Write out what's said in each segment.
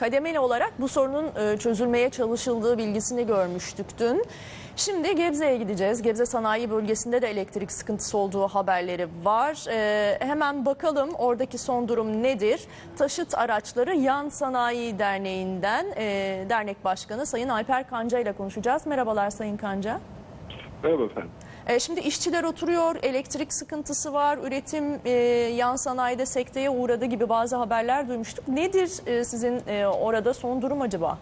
kademeli olarak bu sorunun e, çözülmeye çalışıldığı bilgisini görmüştük dün. Şimdi Gebze'ye gideceğiz. Gebze Sanayi Bölgesi'nde de elektrik sıkıntısı olduğu haberleri var. E, hemen bakalım oradaki son durum nedir? Taşıt Araçları Yan Sanayi Derneği'nden e, dernek başkanı Sayın Alper Kanca ile konuşacağız. Merhabalar Sayın Kanca. Merhaba efendim. E, Şimdi işçiler oturuyor, elektrik sıkıntısı var, üretim e, yan sanayide sekteye uğradı gibi bazı haberler duymuştuk. Nedir e, sizin e, orada son durum acaba?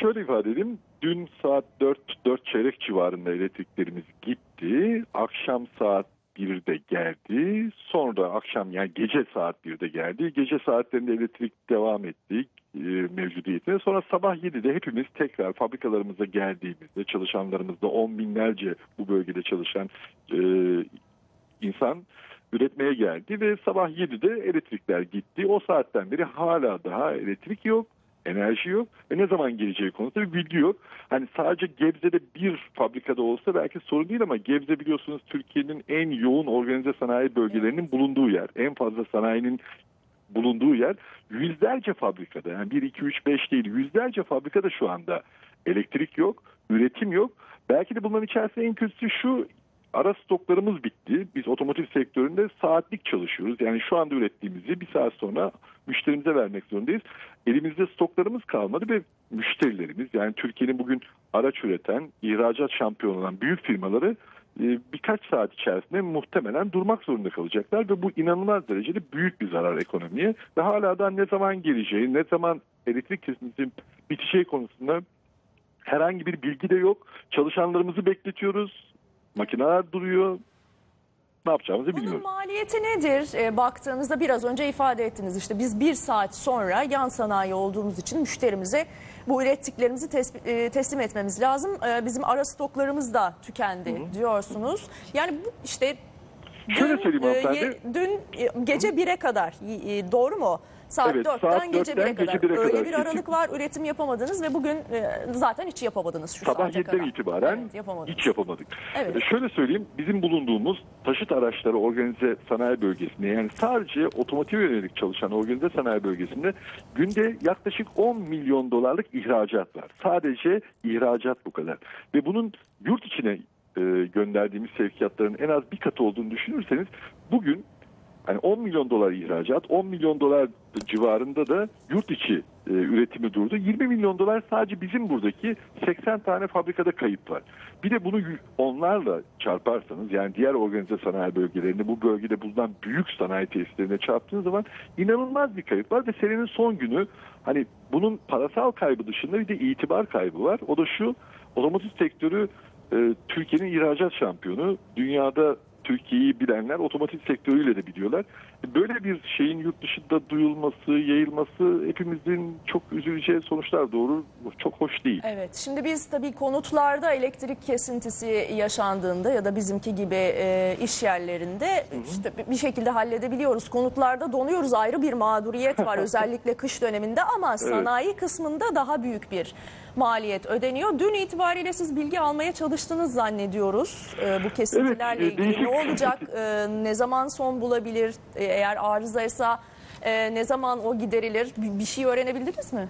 Şöyle ifade edeyim. Dün saat 4, 4 çeyrek civarında elektriklerimiz gitti. Akşam saat 1'de geldi. Sonra akşam yani gece saat 1'de geldi. Gece saatlerinde elektrik devam ettik e, mevcudiyetine. Sonra sabah 7'de hepimiz tekrar fabrikalarımıza geldiğimizde çalışanlarımızda on binlerce bu bölgede çalışan e, insan üretmeye geldi ve sabah 7'de elektrikler gitti. O saatten beri hala daha elektrik yok, enerji yok ve ne zaman geleceği konusunda bir bilgi yok. Hani sadece Gebze'de bir fabrikada olsa belki sorun değil ama Gebze biliyorsunuz Türkiye'nin en yoğun organize sanayi bölgelerinin bulunduğu yer. En fazla sanayinin bulunduğu yer yüzlerce fabrikada yani 1, 2, 3, 5 değil yüzlerce fabrikada şu anda elektrik yok, üretim yok. Belki de bunların içerisinde en kötüsü şu ara stoklarımız bitti. Biz otomotiv sektöründe saatlik çalışıyoruz. Yani şu anda ürettiğimizi bir saat sonra müşterimize vermek zorundayız. Elimizde stoklarımız kalmadı ve müşterilerimiz yani Türkiye'nin bugün araç üreten, ihracat şampiyonu olan büyük firmaları e, birkaç saat içerisinde muhtemelen durmak zorunda kalacaklar ve bu inanılmaz derecede büyük bir zarar ekonomiye ve hala da ne zaman geleceği, ne zaman elektrik kesintisi biteceği konusunda herhangi bir bilgi de yok. Çalışanlarımızı bekletiyoruz. Makineler duruyor. Ne yapacağımızı Bunun bilmiyoruz. maliyeti nedir? E, baktığınızda biraz önce ifade ettiniz işte biz bir saat sonra yan sanayi olduğumuz için müşterimize bu ürettiklerimizi tes- e, teslim etmemiz lazım. E, bizim ara stoklarımız da tükendi diyorsunuz. Yani bu işte Şöyle söyleyeyim e, hanımefendi. ye- dün e, gece 1'e kadar e, doğru mu? Saat Evet, 4'ten saat gece 1'e 4'ten kadar. gece 1'e Öyle kadar bir aralık var üretim yapamadınız ve bugün e, zaten hiç yapamadınız şu Sabah saate 7'den kadar. itibaren Evet, yapamadınız. hiç yapamadık. Evet. E, Şöyle söyleyeyim bizim bulunduğumuz taşıt araçları organize sanayi bölgesinde yani sadece otomotiv yönelik çalışan organize sanayi bölgesinde günde yaklaşık 10 milyon dolarlık ihracat var. Sadece ihracat bu kadar. Ve bunun yurt içine e, gönderdiğimiz sevkiyatların en az bir katı olduğunu düşünürseniz bugün yani 10 milyon dolar ihracat, 10 milyon dolar civarında da yurt içi e, üretimi durdu. 20 milyon dolar sadece bizim buradaki 80 tane fabrikada kayıp var. Bir de bunu onlarla çarparsanız yani diğer organize sanayi bölgelerinde bu bölgede bulunan büyük sanayi tesislerine çarptığınız zaman inanılmaz bir kayıp var ve senenin son günü hani bunun parasal kaybı dışında bir de itibar kaybı var. O da şu otomotiv sektörü e, Türkiye'nin ihracat şampiyonu. Dünyada Türkiye'yi bilenler otomotiv sektörüyle de biliyorlar. Böyle bir şeyin yurt dışında duyulması, yayılması hepimizin çok üzüleceği sonuçlar doğru. Çok hoş değil. Evet, şimdi biz tabii konutlarda elektrik kesintisi yaşandığında ya da bizimki gibi e, iş yerlerinde işte bir şekilde halledebiliyoruz. Konutlarda donuyoruz ayrı bir mağduriyet var özellikle kış döneminde ama sanayi kısmında daha büyük bir maliyet ödeniyor. Dün itibariyle siz bilgi almaya çalıştınız zannediyoruz e, bu kesintilerle Evet, e, ilgili. Ne değişik- olacak, e, ne zaman son bulabilir, E, eğer arızaysa e, ne zaman o giderilir, bir, bir şey öğrenebildiniz mi?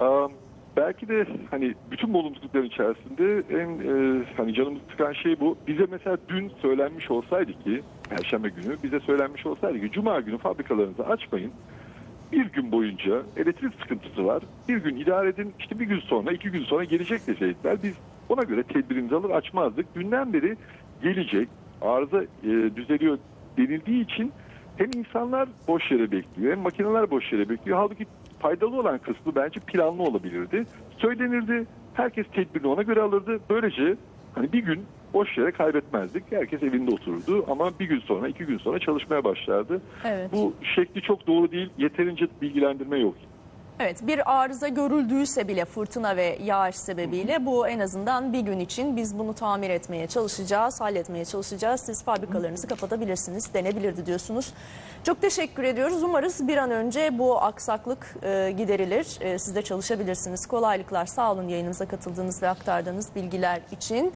Aa, belki de hani bütün bu olumsuzlukların içerisinde en e, hani canımızı sıkan şey bu. Bize mesela dün söylenmiş olsaydı ki Perşembe günü bize söylenmiş olsaydı ki Cuma günü fabrikalarınızı açmayın. Bir gün boyunca elektrik sıkıntısı var. Bir gün idare edin. işte bir gün sonra, iki gün sonra gelecek deseydiler biz ona göre tedbirimizi alır açmazdık. Dünden beri gelecek, arıza e, düzeliyor denildiği için hem insanlar boş yere bekliyor hem makineler boş yere bekliyor. Halbuki faydalı olan kısmı bence planlı olabilirdi. Söylenirdi, herkes tedbirini ona göre alırdı. Böylece hani bir gün boş yere kaybetmezdik. Herkes evinde otururdu ama bir gün sonra, iki gün sonra çalışmaya başlardı. Evet. Bu şekli çok doğru değil. Yeterince bilgilendirme yok. Evet bir arıza görüldüyse bile fırtına ve yağış sebebiyle bu en azından bir gün için biz bunu tamir etmeye çalışacağız, halletmeye çalışacağız. Siz fabrikalarınızı kapatabilirsiniz, denebilirdi diyorsunuz. Çok teşekkür ediyoruz. Umarız bir an önce bu aksaklık e, giderilir. E, siz de çalışabilirsiniz. Kolaylıklar sağ olun yayınımıza katıldığınız ve aktardığınız bilgiler için.